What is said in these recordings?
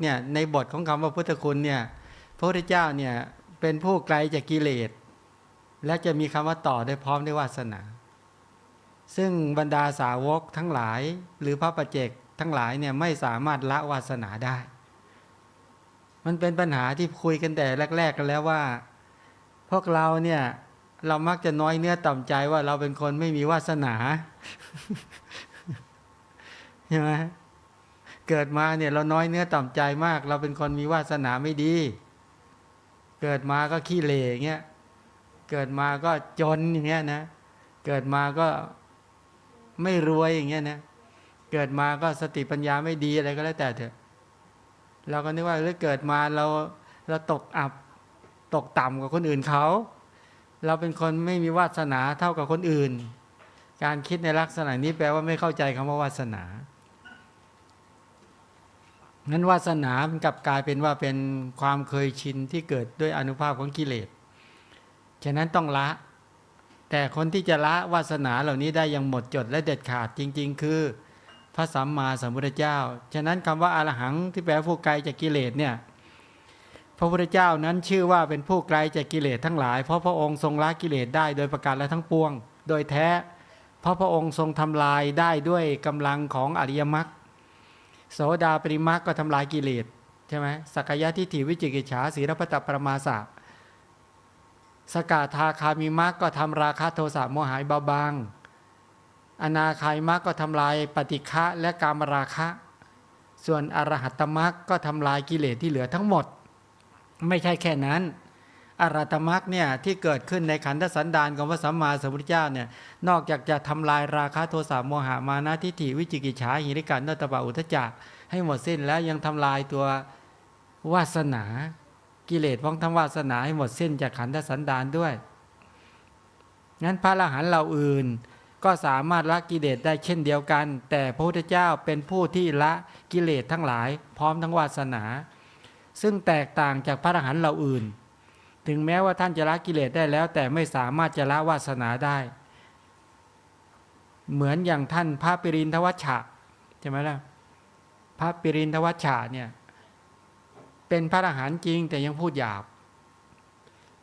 เนี่ยในบทของคำว่าพุทธคุณเนี่ยพระพุทธเจ้าเนี่ยเป็นผู้ไกลจากกิเลส และจะมีคำว่าต่อได้พร้อมด้วยวาสนา ซึ่งบรรดาสาวกทั้งหลายหรือพระประเจกทั้งหลายเนี่ยไม่สามารถละวาสนาได้ มันเป็นปัญหาที่คุยกันแต่แรก ๆ กันแล้วว่า พวกเราเนี่ยเรามักจะน้อยเนื้อต่ำใจว่าเราเป็นคนไม่มีวาสนาใช่ไหม เกิดมาเนี่ยเราน้อยเนื้อต่ำใจมาก เราเป็นคนมีวาสนาไม่ดี เกิดมาก็ขี้เหร่เงี้ยเกิดมาก็จนอย่างเงี้ยนะเกิดมาก็ไม่รวยอย่างเงี้ยนะเกิดมาก็สติปัญญาไม่ดีอะไรก็แล้วแต่เถอะ เราก็นึกว่าเออเกิดมาเราเราตกอับตกต่ำกว่าคนอื่นเขา เราเป็นคนไม่มีวาสนาเท่ากับคนอื่น การคิดในลักษณะนี้แปลว่าไม่เข้าใจคำว่าวาสนา งั้นวาสนามันกลับกลายเป็นว่าเป็นความเคยชินที่เกิดด้วยอนุภาพของกิเลส ฉะนั้นต้องละ แต่คนที่จะละวาสนาเหล่านี้ได้อย่างหมดจดและเด็ดขาดจริง ๆ คือพระสัมมาสัมพุทธเจ้า ฉะนั้นคำว่าอารหังที่แปลผู้ไกลจากกิเลสเนี่ย พระพุทธเจ้านั้นชื่อว่าเป็นผู้ไกลจากกิเลสทั้งหลาย เพราะพระองค์ทรงละกิเลสได้โดยประการและทั้งปวง โดยแท้ เพราะพระองค์ทรงทำลายได้ด้วยกำลังของอริยมรรค โสดาปริมรรคก็ทำลายกิเลสใช่ไหมสักกายทิฏฐิวิจิกิจฉาสีรพตปรมาสะสกาทาคามิมรรคก็ทำราคะโทสะโมหายเบาบางอนาคายมรรคก็ทำลายปฏิฆะและกามราคะ ส่วนอรหัตตมรรคก็ทำลายกิเลสที่เหลือทั้งหมด ไม่ใช่แค่นั้น อรัตมรรคเนี่ยที่เกิดขึ้นในขันธสันดานของพระสัมมาสัมพุทธเจ้าเนี่ยนอกจากจะทำลายราคะโทสะโมหะมานะทิฏฐิวิจิกิจฉาหิริกันนตบะอุทจจะให้หมดสิ้นแล้วยังทำลายตัววาสนากิเลสของทั้งวาสนาให้หมดสิ้นจากขันธสันดานด้วยงั้นพระอรหันต์เราอื่นก็สามารถละกิเลสได้เช่นเดียวกัน แต่พระพุทธเจ้าเป็นผู้ที่ละกิเลสทั้งหลาย พร้อมทั้งวาสนา ซึ่งแตกต่างจากพระอรหันต์เราอื่น ถึงแม้ว่าท่านจะละกิเลสได้แล้ว แต่ไม่สามารถจะละวาสนาได้ เหมือนอย่างท่านพระปิรินทวัชชะใช่ไหมล่ะพระปิรินทวัชชะเนี่ยเป็นพระอรหันต์จริง แต่ยังพูดหยาบ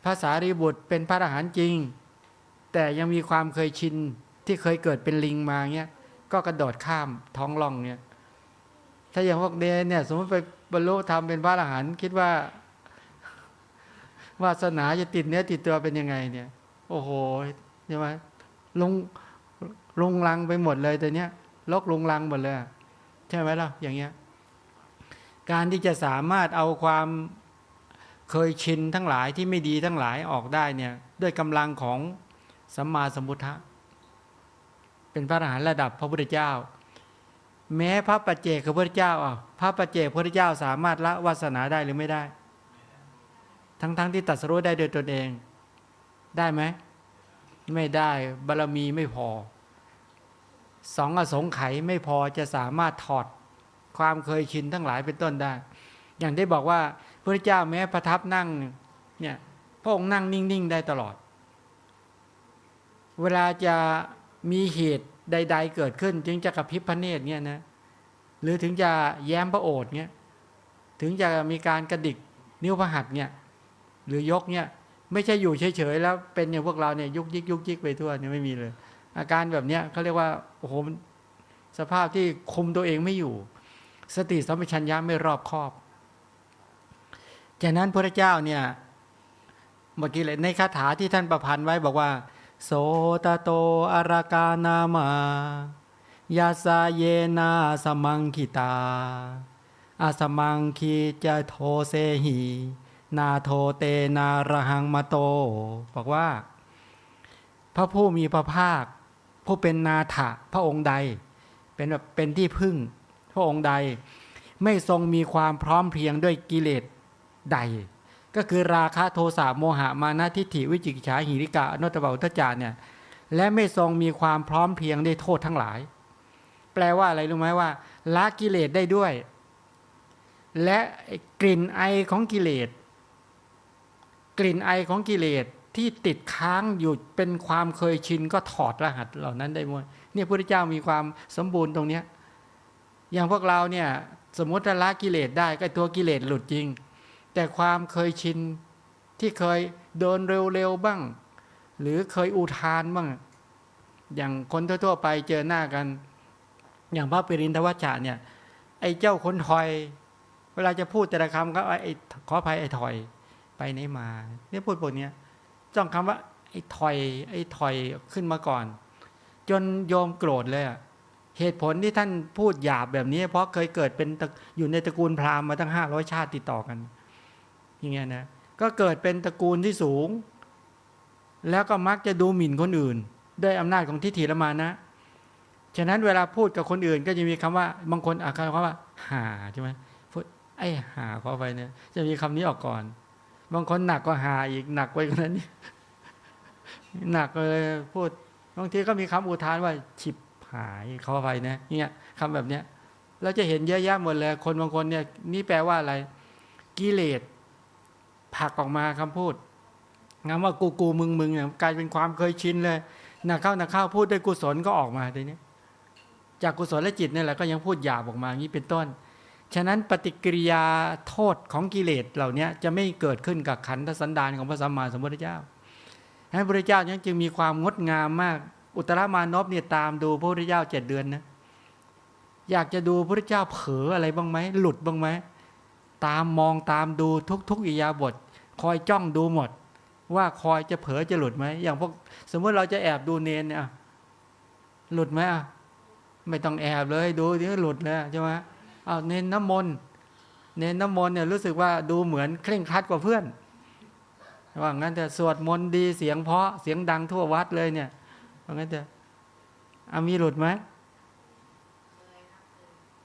พระสารีบุตรเป็นพระอรหันต์จริง แต่ยังมีความเคยชินที่เคยเกิดเป็นลิงมาเงี้ยก็กระโดดข้ามท้องร่องเนี่ยถ้าอย่างพวกเดนเนี่ยสมมติไปบรรลุธรรมเป็นพระอรหันต์คิดว่า วาสนาจะติดเนื้อติดตัวเป็นยังไงเนี่ย โอ้โหใช่ไหมลงลงลังไปหมดเลยแต่เนี้ยลกลงลังหมดเลยใช่ไหมล่ะอย่างเงี้ย การที่จะสามารถเอาความเคยชินทั้งหลายที่ไม่ดีทั้งหลายออกได้เนี่ย ด้วยกำลังของสัมมาสัมพุทธะเป็นพระอรหันต์ระดับพระพุทธเจ้า แม้พระปัจเจกพระพุทธเจ้าอะพระปัจเจกพระพุทธเจ้าสามารถละวาสนาได้หรือไม่ได้ ทั้งๆทที่ตรัสรู้ได้โดยตนเอง ได้ไหม ไม่ได้บารรมีไม่พอ สองอสงไขยไม่พอจะสามารถถอดความเคยชินทั้งหลายเป็นต้นได้ อย่างได้บอกว่าพระเจ้าแม้ประทับนั่งเนี่ยพระองค์นั่งนิ่ง ๆ ได้ตลอด เวลาจะมีเหตุใด ๆ เกิดขึ้น จึงจะกระพริบพระเนตรเนี่ยนะหรือถึงจะแย้มพระโอษฐ์เนี่ยถึงจะมีการกระดิกนิ้วพระหัตถ์เนี่ย หรือยกเนี่ยไม่ใช่อยู่เฉยๆแล้วเป็นอย่างพวกเราเนี่ยยุกยิกยุกยิกไปทั่วเนี่ยไม่มีเลย อาการแบบเนี้ยเขาเรียกว่าโอ้โหสภาพที่คุมตัวเองไม่อยู่ สติสัมปชัญญะไม่รอบคอบ จากนั้นพระเจ้าเนี่ยเมื่อกี้เลยในคาถาที่ท่านประพันธ์ไว้บอกว่า โสตโตอารากานามายาสาเยนาสมังคิตาอาสมังคีจะโทเซหี นาโทเตนารหังมาโต บอกว่า พระผู้มีพระภาค ผู้เป็นนาถะพระองค์ใด เป็นแบบเป็นที่พึ่ง พระองค์ใด ไม่ทรงมีความพร้อมเพรียงด้วยกิเลสใด ก็คือราคะโทสะโมหะมานะทิฏฐิวิจิกิจฉาหิริกะอนุตตบะอุทจจารเนี่ยและไม่ทรงมีความพร้อมเพรียงด้วยโทษทั้งหลาย แปลว่าอะไรรู้ไหมว่าละกิเลสได้ด้วย และกลิ่นไอของกิเลส กลิ่นไอของกิเลสที่ติดค้างอยู่เป็นความเคยชินก็ถอดรหัสเหล่านั้นได้หมดเนี่ยพระพุทธเจ้ามีความสมบูรณ์ตรงเนี้ยอย่างพวกเราเนี่ยสมมติละกิเลสได้ก็ตัวกิเลสหลุดจริง แต่ความเคยชินที่เคยเดินเร็วๆบ้าง หรือเคยอุทานบ้าง อย่างคนทั่วๆไปเจอหน้ากัน อย่างพระปิรินทวัชชะเนี่ยไอ้เจ้าคนถอย เวลาจะพูดแต่ละคำก็ไอ้ขออภัยไอ้ถอย ไปไหนมาเนี่ยพูดบทเนี้จ้องคำว่าไอ้ถอยไอ้ถอยขึ้นมาก่อน จนโยมโกรธเลยอะเหตุผลที่ท่านพูดหยาบแบบนี้ เพราะเคยเกิดเป็นอยู่ในตระกูลพราหมณ์มาตั้งห้าร้อยชาติติดต่อกันอย่างเงี้ยนะก็เกิดเป็นตระกูลที่สูง แล้วก็มักจะดูหมิ่นคนอื่น ด้วยอำนาจของทิฏฐิละมานะ ฉะนั้นเวลาพูดกับคนอื่น ก็จะมีคำว่าบางคนอาการคำว่าหาใช่ไหมพูดไอ้หาขอไปเนี่ยจะมีคำนี้ออกก่อน บางคนหนักกว่าหาอีกหนักไปกว่านั้นหนักเลยพูดบางทีก็มีคำอุทานว่าฉิบหายเขาไปนะเนี่ยคำแบบเนี้ยเราจะเห็นเยอะแยะหมดเลย คนบางคนเนี่ยนี่แปลว่าอะไร กิเลสผักออกมาคำพูดงามว่ากูกูมึงมึงเนี่ยกลายเป็นความเคยชินเลยหนักเข้าหนักเข้าพูดด้วยกุศลก็ออกมาทีนี้จากกุศลและจิตนี่แหละก็ยังพูดหยาบออกมาอย่างนี้เป็นต้น ฉะนั้นปฏิกิริยาโทษของกิเลสเหล่านี้จะไม่เกิดขึ้นกับขันธสันดานของพระสัมมาสัมพุทธเจ้าให้พระพุทธเจ้ายังจึงมีความงดงามมาก อุตรามานพเนี่ยตามดูพระพุทธเจ้าเจ็ดเดือนนะอยากจะดูพระพุทธเจ้าเผลออะไรบ้างไหมหลุดบ้างไหมตามมองตามดูทุกๆอิยาบท คอยจ้องดูหมด ว่าคอยจะเผลอจะหลุดไหมอย่างพวกสมมติเราจะแอบดูเนนเนี่ยหลุดไหมอะไม่ต้องแอบเลยดูที่หลุดเลยใช่ไหม เอาเน้นน้ำมนต์เน้นน้ำมนต์เนี่ยรู้สึกว่าดูเหมือนเคร่งครัดกว่าเพื่อน ว่างั้นแต่สวดมนต์ดีเสียงเพาะเสียงดังทั่ววัดเลยเนี่ยว่างั้นแต่อามีหลุดไหม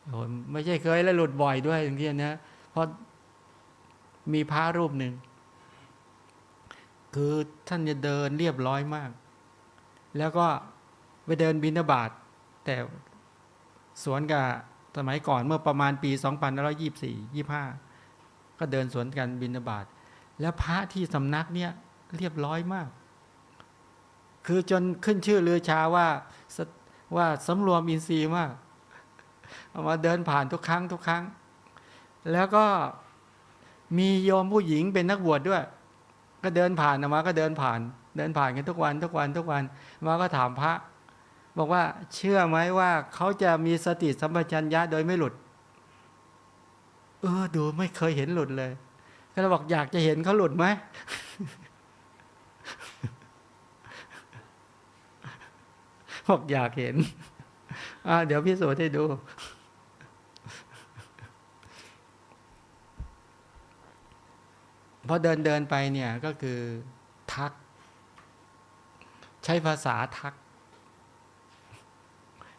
โอ้ไม่ใช่เคยแล้วหลุดบ่อยด้วยอย่างเงี้ยนะเพราะมีพระรูปหนึ่ง คือท่านจะเดินเรียบร้อยมาก แล้วก็ไปเดินบินาบาตแต่สวนกับ สมัยก่อนเมื่อประมาณปี2524 25 ก็เดินสวนกันบินาบาตแล้วพระที่สำนักเนี่ยเรียบร้อยมาก คือจนขึ้นชื่อเรือชาว่าว่าสำรวมอินทรีย์มากเอามาเดินผ่านทุกครั้งทุกครั้ง แล้วก็มีโยมผู้หญิงเป็นนักบวชดด้วย ก็เดินผ่านออกมาก็เดินผ่าน เดินผ่านกันทุกวันทุกวันทุกวันมาก็ถามพระ บอกว่าเชื่อไหมว่าเขาจะมีสติสัมปชัญญะโดยไม่หลุด เออ ดูไม่เคยเห็นหลุดเลย ก็เลยบอกอยากจะเห็นเขาหลุดไหมบอกอยากเห็นเดี๋ยวพี่สูจน์ให้ดู พอเดินเดินไปเนี่ยก็คือทัก ใช้ภาษาทัก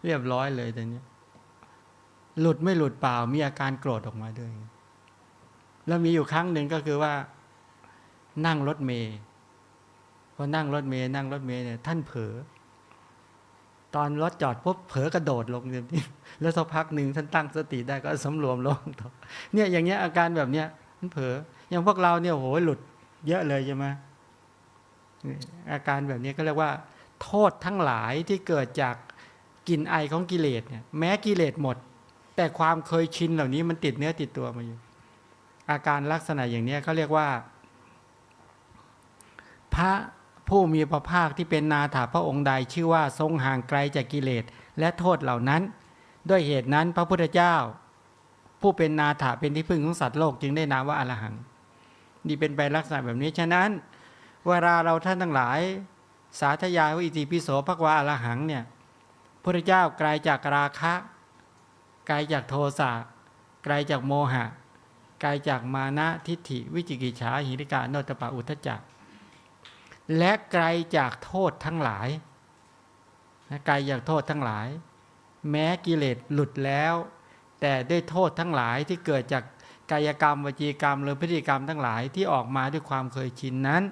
เรียบร้อยเลยตอนนี้หลุดไม่หลุดเปล่า มีอาการโกรธออกมาด้วย แล้วมีอยู่ครั้งหนึ่งก็คือว่า นั่งรถเมย์พอนั่งรถเมย์นั่งรถเมย์เนี่ยท่านเผลอตอนรถจอดปุ๊บเผลอกระโดดลงแบบนี้แล้วสักพักหนึ่งท่านตั้งสติได้ก็สำรวมลงต่อเนี่ยอย่างเงี้ยอาการแบบเนี้ยมันเผลออย่างพวกเราเนี่ยโหหลุดเยอะเลยใช่ไหมอาการแบบนี้ก็เรียกว่า โทษทั้งหลายที่เกิดจาก กลิ่นไอของกิเลสเนี่ยแม้กิเลสหมด แต่ความเคยชินเหล่านี้มันติดเนื้อติดตัวมาอยู่ อาการลักษณะอย่างนี้เขาเรียกว่า พระผู้มีพระภาคที่เป็นนาถาพระองค์ใดชื่อว่าทรงห่างไกลจากกิเลสและโทษเหล่านั้น ด้วยเหตุนั้นพระพุทธเจ้า ผู้เป็นนาถาเป็นที่พึ่งของสัตว์โลกจึงได้นามว่าอรหังนี่เป็นไปลักษณะแบบนี้ฉะนั้น เวลาเราท่านทั้งหลาย สาธยายว่าอิติปิโสภควาอรหังเนี่ย พระเจ้าไกลจากราคะไกลจากโทสะไกลจากโมหะไกลจากมานะทิฏฐิ วิจิกิจฉาหิริกาโนตปะอุทจจะและไกลจากโทษทั้งหลายไกลจากโทษทั้งหลาย แม้กิเลสหลุดแล้ว แต่ด้วยโทษทั้งหลายที่เกิดจากกายกรรมวจีกรรมหรือพฤติกรรมทั้งหลายที่ออกมาด้วยความเคยชินนั้น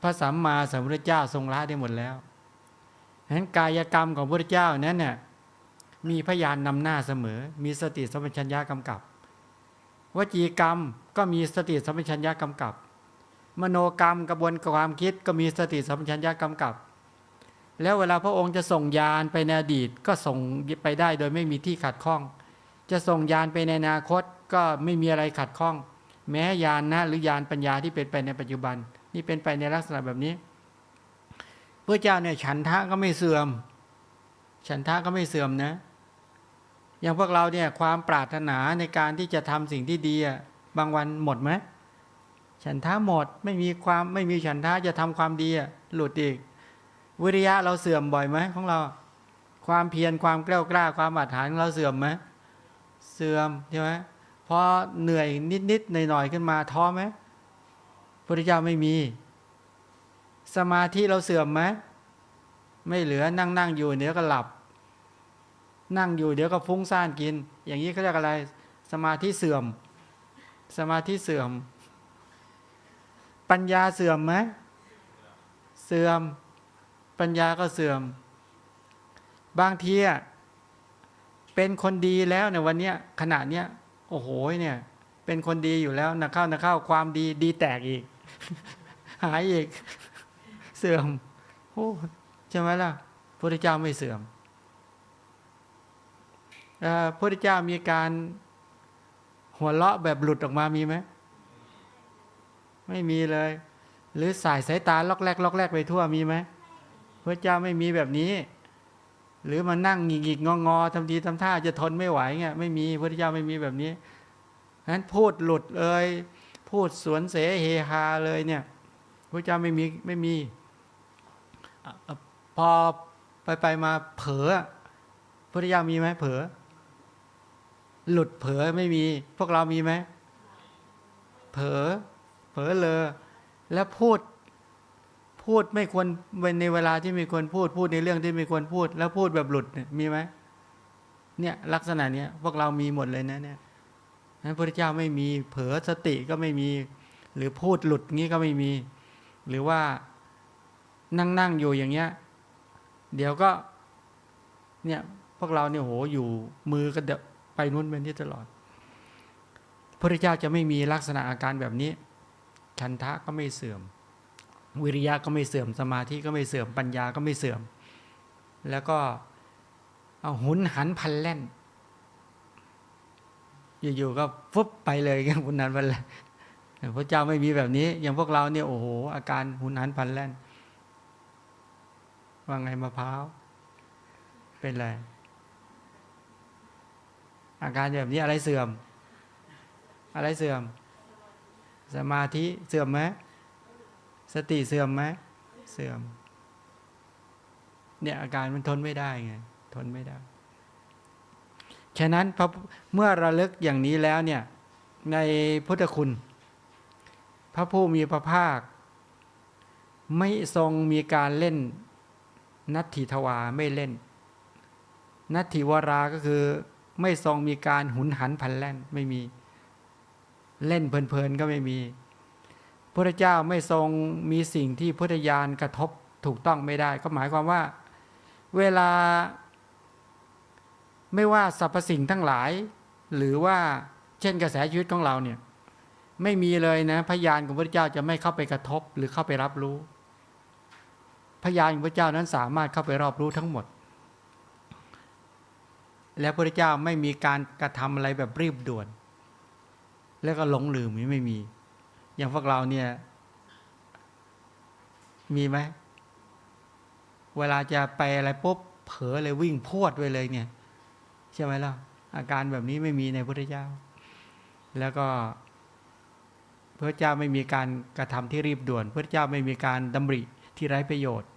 พระสัมมาสัมพุทธเจ้าทรงละได้หมดแล้ว ฉะนั้นกายกรรมของพระเจ้านั้นเนี่ยมีพยานนำหน้าเสมอ มีสติสัมปชัญญะกำกับ วจีกรรมก็มีสติสัมปชัญญะกำกับ มโนกรรมกระบวนความคิดก็มีสติสัมปชัญญะกำกับ แล้วเวลาพระองค์จะส่งยานไปในอดีตก็ส่งไปได้โดยไม่มีที่ขัดข้อง จะส่งยานไปในอนาคตก็ไม่มีอะไรขัดข้อง แม้ยานนะหรือยานปัญญาที่เป็นไปในปัจจุบัน นี่เป็นไปในลักษณะแบบนี้ พระเจ้าเนี่ยฉันทะก็ไม่เสื่อม ฉันทะก็ไม่เสื่อมนะ อย่างพวกเราเนี่ยความปรารถนาในการที่จะทำสิ่งที่ดีอะบางวันหมดไหมฉันทะหมดไม่มีความไม่มีฉันทะจะทำความดีอะหลุดอีก วิริยะเราเสื่อมบ่อยไหมของเรา ความเพียรความกล้ากล้าความอาถรรพ์เราเสื่อมไหมเสื่อมใช่ไหมพอเหนื่อยนิดๆหน่อยๆขึ้นมาท้อไหมพระเจ้าไม่มี สมาธิเราเสื่อมไหมไม่เหลือนั่งนั่งอยู่เดี๋ยวก็หลับ นั่งอยู่เดี๋ยวก็ฟุ้งซ่านกิน อย่างนี้เขาเรียกอะไร สมาธิเสื่อม สมาธิเสื่อม ปัญญาเสื่อมไหมเสื่อม ปัญญาก็เสื่อม บางทีอะเป็นคนดีแล้วในวันเนี้ยขณะเนี้ยโอ้โหเนี่ย เป็นคนดีอยู่แล้วนะเข้านะเข้าความดีดีแตกอีก หายอีก เสื่อมโอ้ใช่ไหมล่ะพระเจ้าไม่เสื่อมพระเจ้ามีการหัวเราะแบบหลุดออกมามีไหมไม่มีเลย หรือสายสายตาล็อกแรกล็อกแรกไปทั่วมีไหมพระเจ้าไม่มีแบบนี้ หรือมานั่งหงิกๆงอทำดีทำท่าจะทนไม่ไหวเงี้ยไม่มีพระเจ้าไม่มีแบบนี้นั้นพูดหลุดเลย พูดสวนเสเฮฮาเลยเนี่ยพระเจ้าไม่มีไม่มี พอไปไปมาเผลอพระเจ้ามีไหมเผลอหลุดเผลอไม่มี พวกเรามีไหมเผลอเผลอเลยแล้วพูดพูดไม่ควรในเวลาที่ไม่ควรพูดพูดในเรื่องที่ไม่ควรพูด แล้วพูดแบบหลุดมีไหมเนี่ยลักษณะเนี้ยพวกเรามีหมดเลยนะเนี่ยนั้นพระเจ้าไม่มีเผลอสติก็ไม่มี หรือพูดหลุดงี้ก็ไม่มี หรือว่า นั่งนั่งอยู่อย่างเงี้ย เดี๋ยวก็ เนี่ยพวกเราเนี่ยโหอยู่มือก็เดะไปนู้นไปนี่ตลอด พระเจ้าจะไม่มีลักษณะอาการแบบนี้ชันทะก็ไม่เสื่อม วิริยะก็ไม่เสื่อม สมาธิก็ไม่เสื่อม ปัญญาก็ไม่เสื่อม แล้วก็เอาหุนหันพันแล่น อยู่ๆก็ฟุบไปเลยกันหุนหันพันแล่นพระเจ้าไม่มีแบบนี้ อย่างพวกเราเนี่ยโอ้โห อาการหุนหันพันแล่น ว่าไงมะพร้าว เป็นไร อาการแบบนี้อะไรเสื่อม อะไรเสื่อม สมาธิเสื่อมไหมสติเสื่อมไหมเสื่อม เนี่ยอาการมันทนไม่ได้ไงทนไม่ได้ ฉะนั้นพอเมื่อระลึกอย่างนี้แล้วเนี่ยในพุทธคุณ พระผู้มีพระภาค ไม่ทรงมีการเล่น นัตถิทวาไม่เล่น นัตถิวราก็คือไม่ทรงมีการหุนหันพันแล่นไม่มีเล่นเพลินๆก็ไม่มีพระเจ้าไม่ทรงมีสิ่งที่พุทธญาณกระทบถูกต้องไม่ได้ ก็หมายความว่า เวลา ไม่ว่าสรรพสิ่งทั้งหลาย หรือว่าเช่นกระแสชีวิตของเราเนี่ยไม่มีเลยนะพยานของพระเจ้าจะไม่เข้าไปกระทบหรือเข้าไปรับรู้ พยานของพระเจ้านั้นสามารถเข้าไปรอบรู้ทั้งหมด และพระเจ้าไม่มีการกระทำอะไรแบบรีบด่วน แล้วก็หลงลืมไม่มี อย่างพวกเราเนี่ย มีไหมเวลาจะไปอะไรปุ๊บเผลอเลยวิ่งพวดไปเลยเนี่ย ใช่ไหมล่ะอาการแบบนี้ไม่มีในพระเจ้า แล้วก็พระเจ้าไม่มีการกระทำที่รีบด่วน พระเจ้าไม่มีการดำริที่ไร้ประโยชน์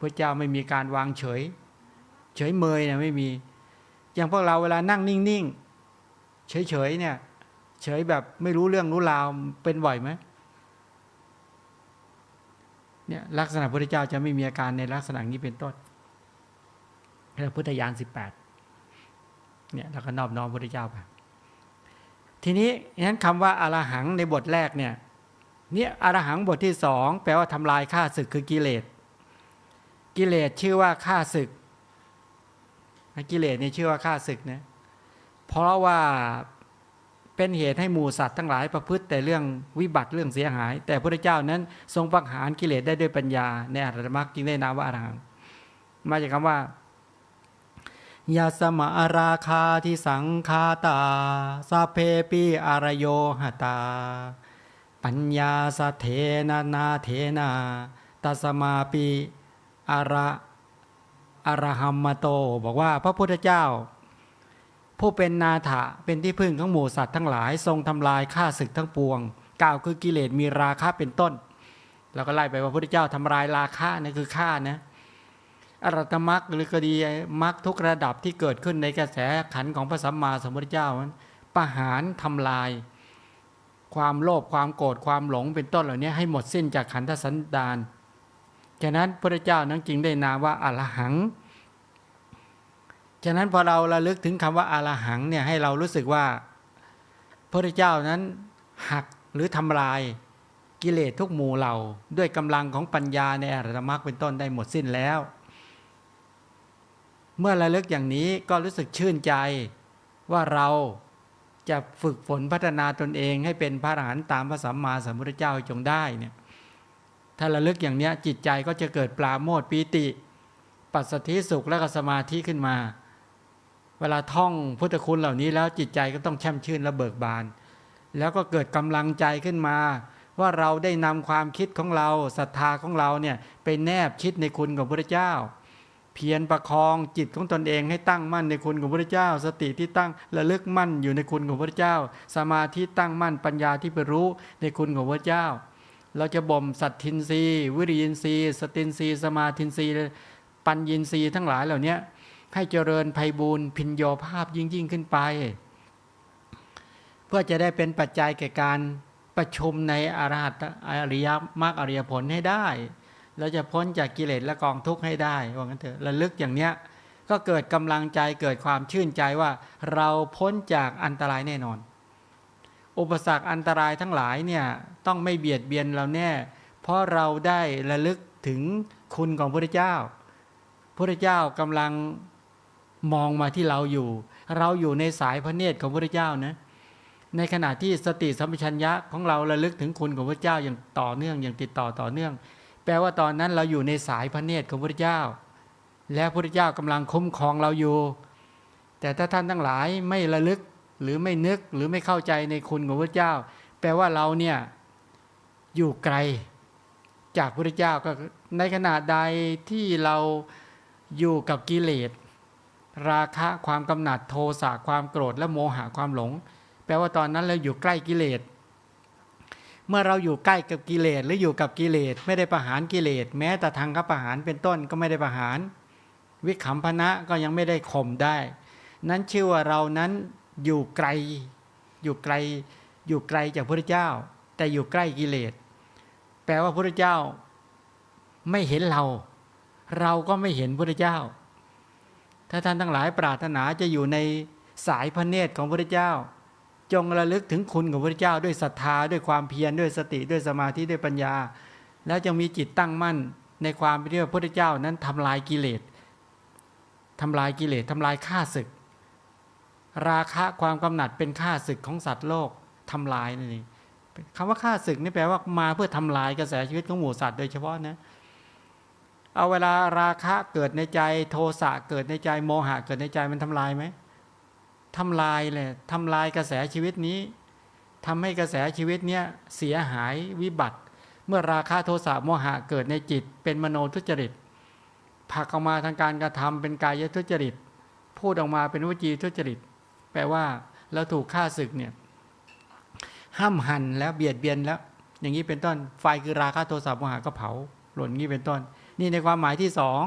พระเจ้าไม่มีการวางเฉย เฉยเมยเนี่ยไม่มี อย่างพวกเราเวลานั่งนิ่งๆ เฉยๆเนี่ยเฉยแบบไม่รู้เรื่องรู้ราวเป็นบ่อยไหมเนี่ยลักษณะพระเจ้าจะไม่มีอาการในลักษณะนี้เป็นต้นเรื่องพุทธญาณสิบแปดเนี่ยเราก็นอบน้อมพระเจ้าไปทีนี้นั้นคำว่าอารหังในบทแรกเนี่ยเนี่ยอารหังบทที่สองแปลว่าทำลายข้าศึกคือกิเลส กิเลสชื่อว่าข้าศึก กิเลสนี่ชื่อว่าข้าศึกนะเพราะว่าเป็นเหตุให้หมู่สัตว์ทั้งหลายประพฤติแต่เรื่องวิบัติเรื่องเสียหาย แต่พระเจ้านั้นทรงปักหารกิเลสได้ด้วยปัญญา ในอัตถมรรคจึงได้นามว่าอรหังมาจากคำว่ายาสมาราคาที่สังคาตาสาเพปีอารโยหตา ปัญญาสเทนานาเทนาตสมาปี อาระอารหัมมโต บอกว่าพระพุทธเจ้า ผู้เป็นนาถะเป็นที่พึ่งของหมู่สัตว์ทั้งหลายทรงทำลายข้าศึกทั้งปวง กล่าวคือกิเลสมีราคะเป็นต้นเราก็ไล่ไปว่าพระพุทธเจ้าทำลายราคะนี่คือฆ่านะอรัตมรรคหรือกดีมรรคทุกระดับที่เกิดขึ้นในกระแสขันของพระสัมมาสัมพุทธเจ้านั้นประหารทำลาย ความโลภความโกรธความหลงเป็นต้นเหล่านี้ให้หมดสิ้นจากขันธสันดาน ฉะนั้นพระเจ้านั้นจึงได้นามว่าอรหัง ฉะนั้นพอเราระลึกถึงคำว่าอารหังเนี่ยให้เรารู้สึกว่าพระเจ้านั้นหักหรือทำลายกิเลสทุกหมู่เหล่าด้วยกำลังของปัญญาในอรหัตมรรคเป็นต้นได้หมดสิ้นแล้ว เมื่อระลึกอย่างนี้ก็รู้สึกชื่นใจว่าเราจะฝึกฝนพัฒนาตนเองให้เป็นพระอรหันต์ตามพระสัมมาสัมพุทธเจ้าจงได้เนี่ย ถ้าระลึกอย่างเนี้ยจิตใจก็จะเกิดปราโมทปีติ ปัสสธิสุขและก็สมาธิขึ้นมา เวลาท่องพุทธคุณเหล่านี้แล้วจิตใจก็ต้องแช่มชื่นและเบิกบาน แล้วก็เกิดกำลังใจขึ้นมา ว่าเราได้นำความคิดของเราศรัทธาของเราเนี่ยไปแนบชิดในคุณของพระเจ้า เพียรประคองจิตของตนเองให้ตั้งมั่นในคุณของพระเจ้า สติที่ตั้งระลึกมั่นอยู่ในคุณของพระเจ้า สมาธิตั้งมั่นปัญญาที่ไปรู้ในคุณของพระเจ้า เราจะบ่มสัตทินรีวิริยินรีสตินรีสมาทินรีปัญญินรีทั้งหลายเหล่านี้ให้เจริญไพบูรพินโยภาพยิ่งยิ่งขึ้นไป เพื่อจะได้เป็นปัจจัยแก่การประชุมในอรหัตอริยมรรคอริยผลให้ได้เราจะพ้นจากกิเลสและกองทุกข์ให้ได้ว่างั้นเถอะระลึกอย่างเนี้ยก็เกิดกำลังใจเกิดความชื่นใจว่าเราพ้นจากอันตรายแน่นอน อุปสรรคอันตรายทั้งหลายเนี่ยต้องไม่เบียดเบียนเราแน่ เพราะเราได้ระลึกถึงคุณของพระเจ้าพระเจ้ากำลังมองมาที่เราอยู่ เราอยู่ในสายพระเนตรของพระเจ้านะในขณะที่สติสัมปชัญญะของเราระลึกถึงคุณของพระเจ้าอย่างต่อเนื่องอย่างติดต่อต่อเนื่อง แปลว่าตอนนั้นเราอยู่ในสายพระเนตรของพระเจ้า และพระเจ้ากำลังคุ้มครองเราอยู่ แต่ถ้าท่านทั้งหลายไม่ระลึก หรือไม่นึกหรือไม่เข้าใจในคุณของพระเจ้า แปลว่าเราเนี่ยอยู่ไกลจากพระเจ้าก็ในขณะใดที่เราอยู่กับกิเลส ราคะความกำหนัดโทสะความโกรธและโมหะความหลง แปลว่าตอนนั้นเราอยู่ใกล้กิเลส เมื่อเราอยู่ใกล้กับกิเลสหรืออยู่กับกิเลสไม่ได้ประหารกิเลส แม้แต่ทางกับประหารเป็นต้นก็ไม่ได้ประหาร วิขำพนะก็ยังไม่ได้ข่มได้ นั้นชื่อว่าเรานั้น อยู่ไกล อยู่ไกล อยู่ไกลจากพระเจ้า แต่อยู่ใกล้กิเลส แปลว่าพระเจ้าไม่เห็นเรา เราก็ไม่เห็นพระเจ้า ถ้าท่านทั้งหลายปรารถนาจะอยู่ในสายพระเนตรของพระเจ้า จงระลึกถึงคุณของพระเจ้า ด้วยศรัทธาด้วยความเพียรด้วยสติด้วยสมาธิด้วยปัญญา แล้วจงมีจิตตั้งมั่นในความที่พระพุทธเจ้านั้นทำลายกิเลสทำลายกิเลสทำลายข้าศึก ราคะความกำหนัดเป็นข้าศึกของสัตว์โลกทำลายนั่นเองคำว่าข้าศึกนี่แปลว่ามาเพื่อทำลายกระแสชีวิตของหมู่สัตว์โดยเฉพาะนะเอาเวลาราคะเกิดในใจโทสะเกิดในใจโมหะเกิดในใจมันทำลายไหมทำลายเลยทำลายกระแสชีวิตนี้ทำให้กระแสชีวิตเนี้ยเสียหายวิบัติ เมื่อราคะโทสะโมหะเกิดในจิต เป็นมโนทุจริตผักออกมาทางการกระทำเป็นกายทุจริต พูดออกมาเป็นวจีทุจริต แปลว่าเราถูกฆ่าศึกเนี่ยห้ามหันแล้วเบียดเบียนแล้ว อย่างนี้เป็นต้นไฟคือราคะโทสะโมหะก็เผาหล่นงี้เป็นต้น นี่ในความหมายที่สอง